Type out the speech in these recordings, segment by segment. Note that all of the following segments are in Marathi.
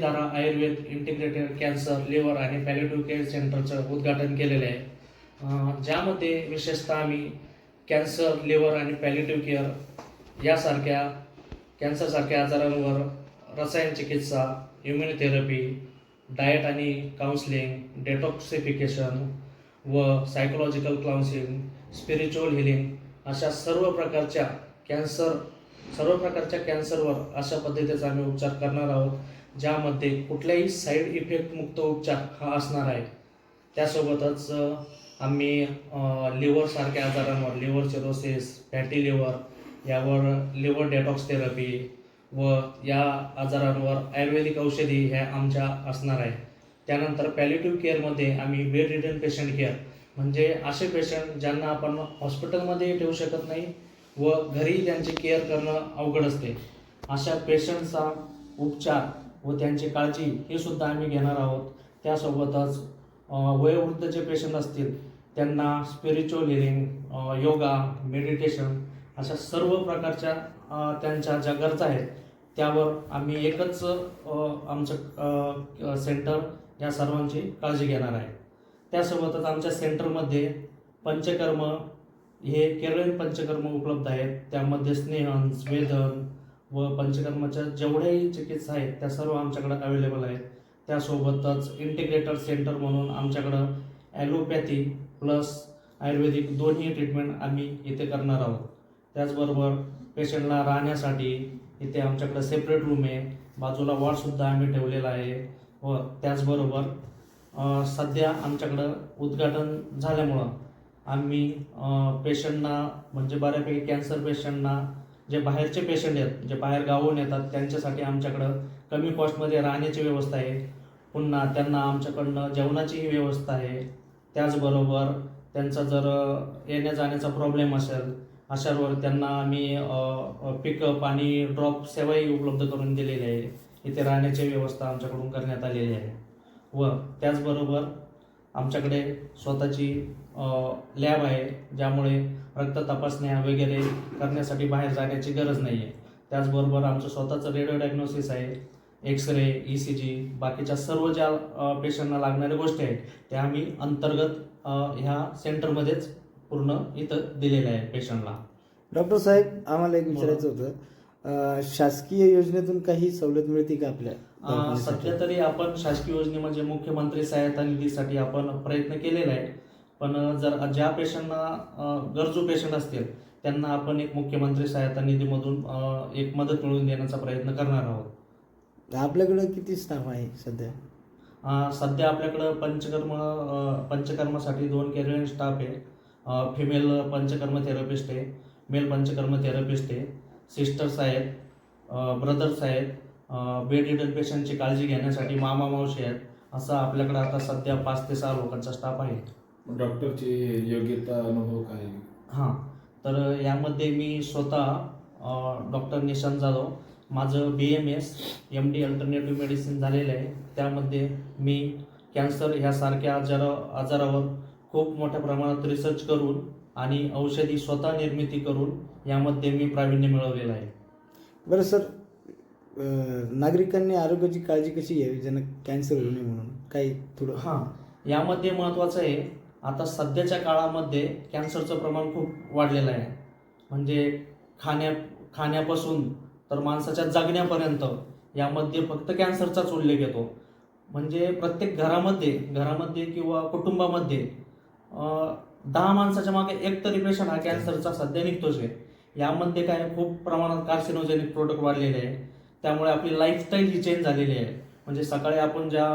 Dhara Ayurveda integrated cancer liver आणि पॅलेटिव्ह केअर सेंटरचं उद्घाटन केलेलं आहे. ज्यामध्ये विशेषतः आम्ही कॅन्सर लिव्हर आणि पॅलेटिव्ह केअर यासारख्या कॅन्सरसारख्या आजारांवर रसायन चिकित्सा इम्युनिथेरपी डाएट आणि काउन्सिलिंग डेटॉक्सिफिकेशन व सायकोलॉजिकल काउन्सिलिंग स्पिरिच्युअल हिलिंग अशा सर्व प्रकारच्या कॅन्सर सर्व प्रकारच्या कॅन्सरवर अशा पद्धतीचा आम्ही उपचार करणार आहोत. ज्यामध्ये कुठल्याही साईड इफेक्ट मुक्त उपचार हा असणार आहे. त्यासोबतच आम्ही लिव्हरसारख्या आजारांवर लिव्हर सिरोसिस फॅटी लिव्हर यावर लिव्हर डेटॉक्स थेरपी व या आजारांवर आयुर्वेदिक औषधी ह्या आमच्या असणार आहे. त्यानंतर पॅलिटिव्ह केअरमध्ये आम्ही बेड रिटर्न पेशंट केअर म्हणजे असे पेशंट ज्यांना आपण हॉस्पिटलमध्ये ठेवू शकत नाही व घरी त्यांची केअर करणं अवघड असते. अशा पेशंटचा उपचार व त्यांची काळजी हे सुद्धा आम्ही घेणार आहोत. त्यासोबतच वयोवृद्ध जे पेशंट असतील त्यांना स्पिरिच्युअल हिलिंग योगा मेडिटेशन अशा सर्व प्रकारच्या त्यांच्या ज्या गरजा आहेत त्यावर आम्ही एकच आमचं सेंटर या सर्वांची काळजी घेणार आहे. त्यासोबतच आमच्या सेंटरमध्ये पंचकर्म हे केरळीयन पंचकर्म उपलब्ध आहेत. त्यामध्ये स्नेहन स्वेदन व पंचकर्माच्या जेवढ्याही चिकित्सा आहेत त्या सर्व आमच्याकडं अवेलेबल आहेत. त्यासोबतच इंटिग्रेटर सेंटर म्हणून आमच्याकडं ॲलोपॅथी प्लस आयुर्वेदिक दोन्ही ट्रीटमेंट आम्ही इथे करणार आहोत. त्याचबरोबर पेशंटला राहण्यासाठी इथे आमच्याकडं सेपरेट रूम आहे. बाजूला वॉर्डसुद्धा आम्ही ठेवलेला आहे व त्याचबरोबर सध्या आमच्याकडं उद्घाटन झाल्यामुळं आम्ही पेशंटना म्हणजे बऱ्यापैकी कॅन्सर पेशंटना जे बाहेरचे पेशंट आहेत जे बाहेर गावून येतात त्यांच्यासाठी आमच्याकडं कमी कॉस्टमध्ये राहण्याची व्यवस्था आहे. पुन्हा त्यांना आमच्याकडनं जेवणाचीही व्यवस्था आहे. त्याचबरोबर त्यांचा जर येण्याजाण्याचा येण्या जाण्याचा प्रॉब्लेम असेल अशावर त्यांना आम्ही पिकअप आणि ड्रॉप सेवाही उपलब्ध करून दिलेली आहे. इथे राहण्याची व्यवस्था आमच्याकडून करण्यात आलेली आहे. व त्याचबरोबर आमच्याकडे स्वतःची लॅब आहे ज्यामुळे रक्त तपासण्या वगैरे करण्यासाठी बाहेर जाण्याची गरज नाही आहे त्याचबरोबर आमचं स्वतःचं रेडिओ डायग्नोसिस आहे X ray E C G बाकीच्या सर्व ज्या पेशंटना लागणाऱ्या गोष्टी आहेत त्या आम्ही अंतर्गत ह्या सेंटरमध्येच पूर्ण इथं दिलेल्या आहे पेशंटला डॉक्टर साहेब आम्हाला एक विचारायचं होतं. शासकीय योजनेतून काही सवलत मिळते का आपल्या? सध्या तरी आपण शासकीय योजने म्हणजे मुख्यमंत्री सहायता निधीसाठी आपण प्रयत्न केलेला आहे पण जर ज्या पेशंटना गरजू पेशंट असतील त्यांना आपण एक मुख्यमंत्री सहायता निधीमधून एक मदत मिळवून देण्याचा प्रयत्न करणार आहोत. आपल्याकडे किती स्टाफ आहे सध्या? सध्या आपल्याकडं पंचकर्म पंचकर्मासाठी दोन केरळियन स्टाफ आहे. फिमेल पंचकर्म थेरपिस्ट आहे मेल पंचकर्म थेरपिस्ट आहे. सिस्टर्स आहेत ब्रदर्स आहेत बेड रिडन पेशंटची काळजी घेण्यासाठी मामा मावशी आहेत. असं आपल्याकडं आता सध्या पाच ते सहा लोकांचा स्टाफ आहे. डॉक्टरची योग्यता अनुभव काय? हां. तर यामध्ये मी स्वतः डॉक्टर निशांत जाधव माझं B M S M D alternative medicine झालेलं आहे. त्यामध्ये मी कॅन्सर ह्यासारख्या आजार आजारावर खूप मोठ्या प्रमाणात रिसर्च करून आणि औषधी स्वतः निर्मिती करून यामध्ये मी प्रावीण्य मिळवलेलं आहे. बरं सर नागरिकांनी आरोग्याची काळजी कशी घ्यावी? ज्यांना कॅन्सर होऊ नये म्हणून? काही थोडं हां यामध्ये महत्त्वाचं आहे आता सध्याच्या काळामध्ये कॅन्सरचं प्रमाण खूप वाढलेलं आहे. म्हणजे खाण्या खाण्यापासून तर माणसाच्या जगण्यापर्यंत यामध्ये फक्त कॅन्सरचाच उल्लेख येतो. म्हणजे प्रत्येक घरामध्ये घरामध्ये किंवा कुटुंबामध्ये दहा माणसाच्या मागे एक तरी पेशंट हा कॅन्सरचा सध्या निघतोच आहे. यामध्ये काय खूप प्रमाणात कार्सिनोजेनिक प्रोडक्ट वाढलेले आहे. त्यामुळे आपली लाईफस्टाईल ही चेंज झालेली आहे. म्हणजे सकाळी आपण ज्या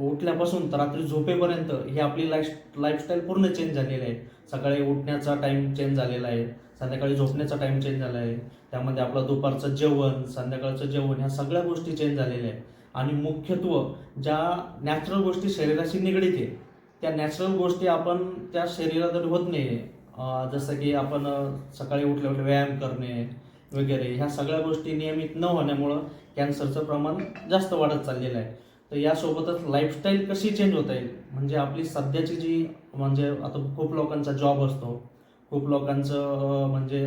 उठल्यापासून तर रात्री झोपेपर्यंत ही आपली लाईफ लाईफस्टाईल पूर्ण चेंज झालेली आहे. सकाळी उठण्याचा टाईम चेंज झालेला आहे. संध्याकाळी झोपण्याचा टाईम चेंज झाला आहे. त्यामध्ये आपलं दुपारचं जेवण संध्याकाळचं जेवण ह्या सगळ्या गोष्टी चेंज झालेल्या आहेत. आणि मुख्यत्व ज्या नॅचरल गोष्टी शरीराशी निगडीत आहे त्या नॅचरल गोष्टी आपण त्या शरीरात होत नाही. जसं की आपण सकाळी उठल्या उठल्या व्यायाम करणे वगैरे ह्या सगळ्या गोष्टी नियमित न होण्यामुळं कॅन्सरचं प्रमाण जास्त वाढत चाललेलं आहे. तर यासोबतच लाईफस्टाईल कशी चेंज होता येईल म्हणजे आपली सध्याची जी म्हणजे आता खूप लोकांचा जॉब असतो. खूप लोकांचं म्हणजे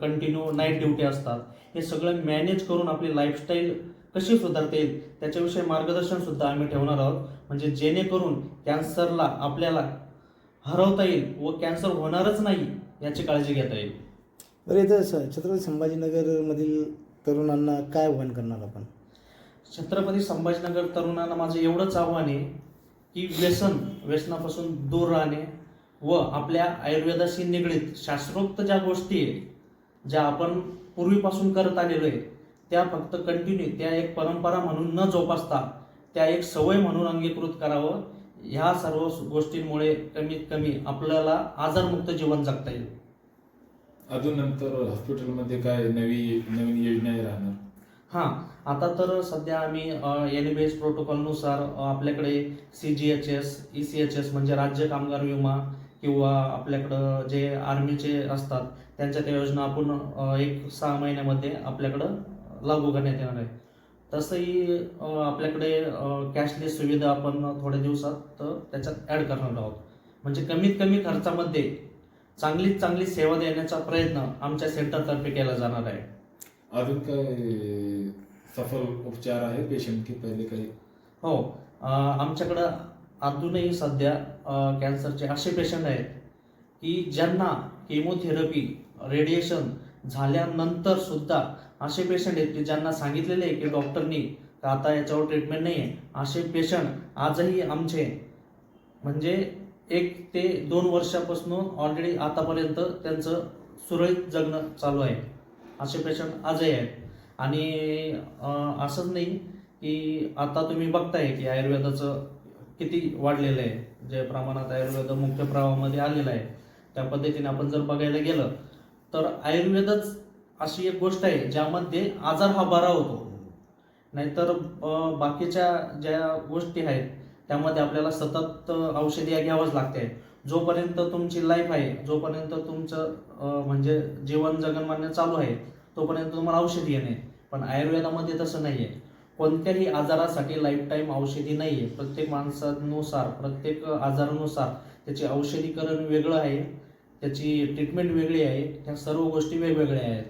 कंटिन्यू नाईट ड्युटी असतात. हे सगळं मॅनेज करून आपली लाईफस्टाईल कशी सुधारता येईल? त्याच्याविषयी मार्गदर्शन सुद्धा आम्ही ठेवणार आहोत. म्हणजे जेणेकरून कॅन्सरला आपल्याला हरवता येईल व कॅन्सर होणारच नाही याची काळजी घेता येईल. बरं इथं छत्रपती संभाजीनगरमधील तरुणांना काय आव्हान करणार आपण? छत्रपती संभाजीनगर तरुणांना माझं एवढंच आव्हान आहे की व्यसन व्यसनापासून दूर राहणे व आपल्या आयुर्वेदाशी निगडीत शास्त्रोक्त ज्या गोष्टी आहे ज्या आपण पूर्वीपासून करत आलेलो आहे त्या फक्त कंटिन्यू त्या एक परंपरा म्हणून न जोपासता त्या एक सवय म्हणून अंगीकृत करावं. ह्या सर्व गोष्टींमुळे कमीत कमी आपल्याला आजारमुक्त जीवन जगता येईल. अजून नंतर हॉस्पिटलमध्ये काय नवी नवीन योजना राहणार? हां आता तर सध्या आम्ही एन बी एस प्रोटोकॉलनुसार आपल्याकडे C G H S E C H S म्हणजे राज्य कामगार विमा किंवा आपल्याकडं जे आर्मीचे असतात त्यांच्या त्या योजना आपण एक सहा महिन्यामध्ये आपल्याकडं लागू करण्यात येणार आहे. तसंही आपल्याकडे कॅशलेस सुविधा आपण थोड्या दिवसात त्याच्यात ॲड करणार आहोत. म्हणजे कमीत कमी खर्चामध्ये चांगलीत चांगली सेवा देण्याचा प्रयत्न आमच्या सेंटरतर्फे केला जाणार आहे. अजून काय सफल उपचार आहे पेशंट की पहिले काही? हो आमच्याकडं अजूनही सध्या कॅन्सरचे असे पेशंट आहेत की ज्यांना केमोथेरपी रेडिएशन झाल्यानंतर सुद्धा असे पेशंट आहेत की ज्यांना सांगितलेले आहे की डॉक्टरनी आता याच्यावर ट्रीटमेंट नाही आहे असे पेशंट आजही आमचे म्हणजे एक ते दोन वर्षापासून ऑलरेडी आतापर्यंत त्यांचं सुरळीत जगणं चालू आहे. असे पेशंट आजही आहेत. आणि असंच नाही की आता तुम्ही बघताय की आयुर्वेदाचं किती वाढलेलं आहे. जे प्रमाणात आयुर्वेद मुख्य प्रवाहामध्ये आलेलं आहे. त्या पद्धतीने आपण जर बघायला गेलं तर आयुर्वेदच अशी एक गोष्ट आहे ज्यामध्ये आजार हा बरा होतो. नाहीतर बाकीच्या ज्या गोष्टी आहेत त्यामध्ये आपल्याला सतत औषधी घ्यावंच लागते. जोपर्यंत तुमची लाईफ आहे जोपर्यंत तुमचं म्हणजे जीवन जगनमान्य चालू आहे तोपर्यंत तुम्हाला औषधी येणे. पण आयुर्वेदामध्ये तसं नाही आहे कोणत्याही आजारासाठी लाईफ टाईम औषधी नाही आहे प्रत्येक माणसानुसार प्रत्येक आजारानुसार त्याचे औषधीकरण वेगळं आहे त्याची ट्रीटमेंट वेगळी आहे ह्या सर्व गोष्टी वेगवेगळ्या आहेत.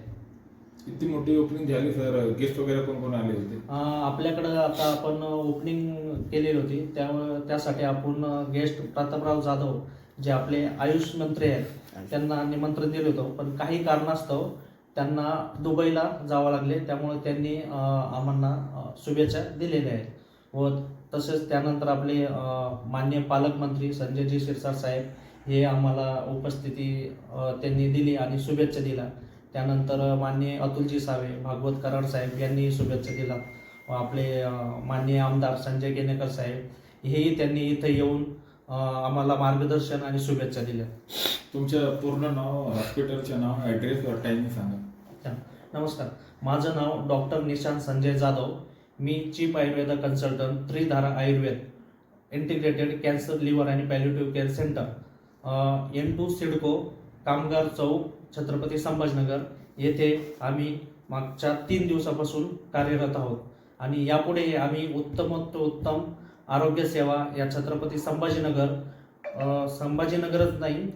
किती मोठी ओपनिंग झाली सर गेस्ट वगैरे कोण कोण आले होते? आपल्याकडं आता आपण ओपनिंग केलेली होती. त्यामुळे त्यासाठी आपण गेस्ट प्रतापराव जाधव जे आपले आयुष मंत्री आहेत त्यांना निमंत्रण दिलं होतं. पण काही कारणास्तव त्यांना दुबईला जावं लागले. त्यामुळे त्यांनी आम्हाला शुभेच्छा दिलेल्या आहेत. व तसेच त्यानंतर आपले मान्य पालकमंत्री संजयजी शिरसाट साहेब हे आम्हाला उपस्थिती त्यांनी दिली आणि शुभेच्छा दिल्या. त्यानंतर माननीय अतुलजी सावे भागवत कराड साहेब यांनी शुभेच्छा दिला. व आपले माननीय आमदार संजय केनेकर साहेब हेही त्यांनी इथं येऊन आम्हाला मार्गदर्शन आणि शुभेच्छा दिल्या. तुमचं पूर्ण नाव हॉस्पिटलचं नाव ॲड्रेस व टायमिंग सांगा. नमस्कार. माझं नाव डॉक्टर निशांत संजय जाधव. मी chief Ayurveda consultant Tridhara Ayurveda integrated cancer liver आणि palliative care centre N two CIDCO Kamgar Chowk Chhatrapati Sambhajinagar येथे आम्ही मागच्या तीन दिवसापासून कार्यरत आहोत. आणि यापुढे आम्ही उत्तमोत्त उत्तम आरोग्य सेवा या छत्रपती संभाजीनगर संभाजीनगरच नाही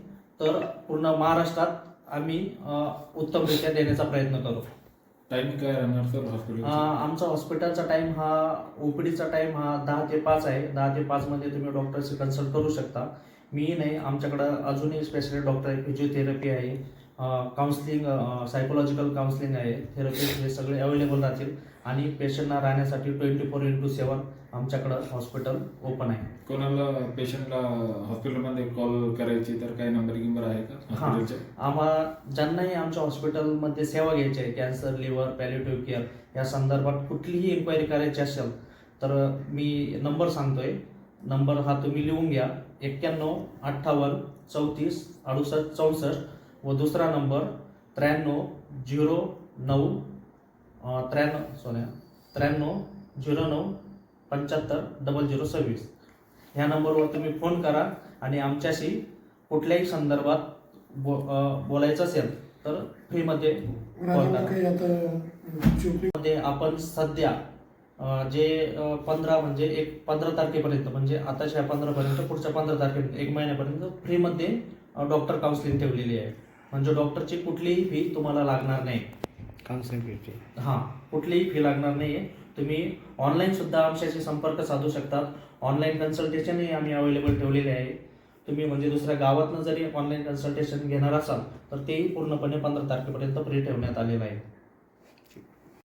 तर पूर्ण महाराष्ट्रात आम्ही उत्तमरित्या देण्याचा प्रयत्न करू. टायमिंग काय राहणार सर हॉस्पिटल आमचा हॉस्पिटलचा टाइम हा ओपीडीचा टाइम हा दहा ते पाच आहे. दहा ते पाच मध्ये तुम्ही डॉक्टरशी कन्सल्ट करू शकता. मी नाही आमच्याकडं अजूनही स्पेशलिस्ट डॉक्टर आहे फिजिओथेरपी आहे काउन्सिलिंग सायकोलॉजिकल काउन्सिलिंग आहे थेरपी हे सगळे अवेलेबल राहतील. आणि पेशंटना राहण्यासाठी ट्वेंटी फोर इंटू सेवन आमच्याकडं हॉस्पिटल ओपन आहे. कोणाला पेशंटला हॉस्पिटलमध्ये कॉल करायची तर काही नंबर गिंबर आहे का? हा. हॉस्पिटलचे आम्हा ज्यांनाही आमच्या हॉस्पिटलमध्ये सेवा घ्यायची आहे कॅन्सर लिव्हर पॅल्युटिव्ह केअर या संदर्भात कुठलीही इन्क्वायरी करायची असेल तर मी नंबर सांगतोय. नंबर हा तुम्ही लिहून घ्या. एक्क्याण्णव अठ्ठावन्न चौतीस अडुसष्ट चौसष्ट व दुसरा नंबर त्र्याण्णव झिरो नऊ त्र्याण्णव सॉरी त्र्याण्णव झिरो नऊ पंच्याहत्तर डबल झिरो सव्वीस. ह्या नंबरवर तुम्ही फोन करा आणि आमच्याशी कुठल्याही संदर्भात बो बोलायचं असेल तर फ्रीमध्ये कॉल करा. आपण सध्या जे पंधरा म्हणजे एक पंधरा तारखेपर्यंत म्हणजे आताच्या पंधरा पर्यंत पुढच्या पंधरा तारखेपर्यंत एक महिन्यापर्यंत फ्रीमध्ये डॉक्टर काउन्सिलिंग ठेवलेली आहे. म्हणजे डॉक्टरची कुठलीही फी तुम्हाला लागणार नाही. काउन्सिलिंग पेटी हां कुठलीही फी लागणार नाही आहे तुम्ही ऑनलाईन सुद्धा आमच्याशी संपर्क साधू शकतात. ऑनलाईन कन्सल्टेशनही आम्ही अवेलेबल ठेवलेले आहे. तुम्ही म्हणजे दुसऱ्या गावातनं जरी ऑनलाईन कन्सल्टेशन घेणार असाल तर तेही पूर्णपणे पंधरा तारखेपर्यंत फ्री ठेवण्यात आलेलं आहे.